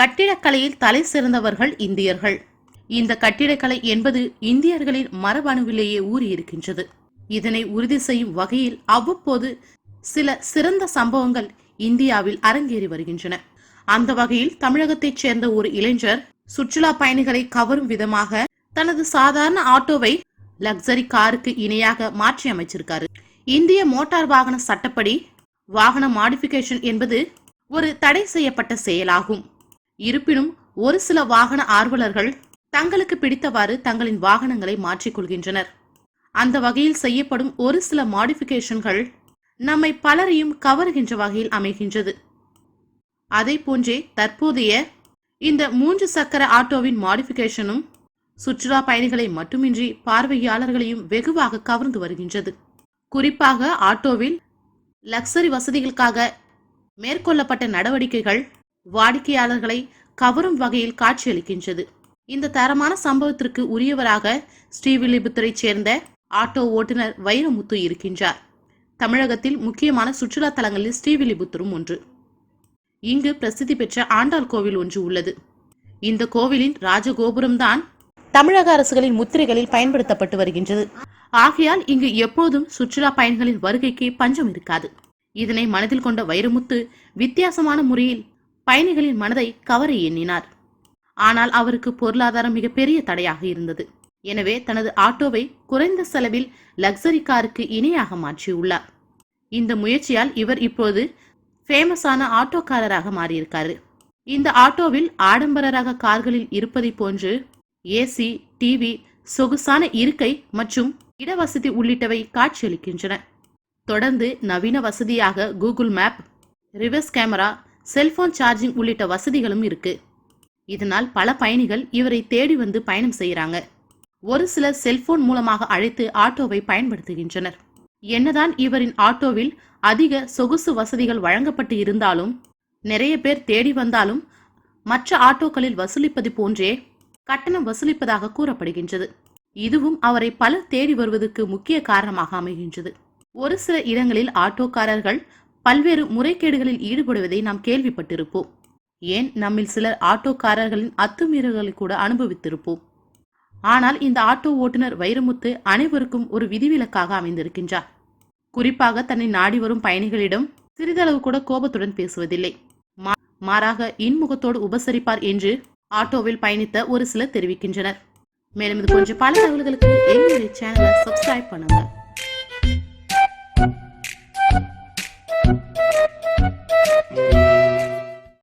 கட்டிடக்கலையில் தலை சிறந்தவர்கள் இந்தியர்கள். இந்த கட்டிடக்கலை என்பது இந்தியர்களின் மரபணுவிலேயே ஊறியிருக்கின்றது. இதனை உறுதி செய்யும் வகையில் அவ்வப்போது சில சிறந்த சம்பவங்கள் இந்தியாவில் அரங்கேறி வருகின்றன. அந்த வகையில் தமிழகத்தைச் சேர்ந்த ஒரு இளைஞர் சுற்றுலா பயணிகளை கவரும் விதமாக தனது சாதாரண ஆட்டோவை லக்ஸரி காருக்கு இணையாக மாற்றி அமைச்சிருக்காரு. இந்திய மோட்டார் வாகன சட்டப்படி வாகன மாடிஃபிகேஷன் என்பது ஒரு தடை செய்யப்பட்ட செயலாகும். இருப்பினும் ஒரு சில வாகன ஆர்வலர்கள் தங்களுக்கு பிடித்தவாறு தங்களின் வாகனங்களை மாற்றிக்கொள்கின்றனர் அந்த வகையில் செய்யப்படும் ஒரு சில மாடிஃபிகேஷன்கள் நம்மை பலரையும் கவருகின்ற வகையில் அமைகின்றது. அதை போன்றே தற்போதைய இந்த மூன்று சக்கர ஆட்டோவின் மாடிஃபிகேஷனும் சுற்றுலா பயணிகளை மட்டுமின்றி பார்வையாளர்களையும் வெகுவாக கவர்ந்து வருகின்றது. குறிப்பாக ஆட்டோவில் லக்ஸரி வசதிகளுக்காக மேற்கொள்ளப்பட்ட நடவடிக்கைகள் வாடிக்கையாளர்களை கவரும் வகையில் காட்சியளிக்கின்றது. இந்த தரமான சம்பவத்திற்கு உரியவராக ஸ்ரீவில்லிபுத்தூரைச் சேர்ந்த ஆட்டோ ஓட்டுநர் வைரமுத்து இருக்கின்றார். தமிழகத்தில் முக்கியமான சுற்றுலா தலங்களில் ஸ்ரீவில்லிபுத்தூரும் ஒன்று. இங்கு பிரசித்தி பெற்ற ஆண்டாள் கோவில் ஒன்று உள்ளது. இந்த கோவிலின் ராஜகோபுரம்தான் தமிழக அரசுகளின் முத்திரைகளில் பயன்படுத்தப்பட்டு வருகின்றது. ஆகையால் இங்கு எப்போதும் சுற்றுலா பயணிகளின் வருகைக்கு பஞ்சம் இருக்காது. இதனை மனதில் கொண்ட வைரமுத்து வித்தியாசமான முறையில் பயணிகளின் மனதை கவர எண்ணினார். ஆனால் அவருக்கு பொருளாதாரம் மிகப்பெரிய தடையாக இருந்தது. எனவே தனது ஆட்டோவை குறைந்த செலவில் லக்ஸரி காருக்கு இணையாக மாற்றியுள்ளார். இந்த முயற்சியால் இவர் இப்போது ஃபேமஸான ஆட்டோக்காரராக மாறியிருக்காரு. இந்த ஆட்டோவில் ஆடம்பர ரக கார்களில் இருப்பதை போன்று ஏசி டிவி சொகுசான இருக்கை மற்றும் இடவசதி உள்ளிட்டவை காட்சியளிக்கின்றன. தொடர்ந்து நவீன வசதியாக Google map reverse camera cellphone charging உள்ளிட்ட வசதிகளும் இருக்கு. இதனால் பல பயணிகள் இவரை தேடி வந்து பயணம் செய்கிறாங்க ஒரு சிலர் செல்போன் மூலமாக அழைத்து ஆட்டோவை பயன்படுத்துகின்றனர். என்னதான் இவரின் ஆட்டோவில் அதிக சொகுசு வசதிகள் வழங்கப்பட்டு இருந்தாலும் நிறைய பேர் தேடி வந்தாலும் மற்ற ஆட்டோக்களில் வசூலிப்பது போன்றே கட்டணம் வசூலிப்பதாக கூறப்படுகின்றது. இதுவும் அவரை பலர் தேடி வருவதற்கு முக்கிய காரணமாக அமைகின்றது. ஒரு சில இடங்களில் ஆட்டோக்காரர்கள் பல்வேறு முறைகேடுகளில் ஈடுபடுவதை நாம் கேள்விப்பட்டிருப்போம். ஏன்? நம்மில் சிலர் ஆட்டோக்காரர்களின் அத்துமீறல்களை கூட அனுபவித்திருப்போம். ஆனால் இந்த ஆட்டோ ஓட்டுநர் வைரமுத்து அனைவருக்கும் ஒரு விதிவிலக்காக அமைந்திருக்கின்றார். குறிப்பாக தன்னை நாடி வரும் பயணிகளிடம் சிறிதளவு கூட கோபத்துடன் பேசுவதில்லை. மா- மாறாக இன்முகத்தோடு உபசரிப்பார் என்று ஆட்டோவில் பயணித்த ஒரு சிலர் தெரிவிக்கின்றனர். மேலும் இது போன்ற பல தகவல்களுக்கு எங்களுடைய சேனலை சப்ஸ்கிரைப் பண்ணுங்கள்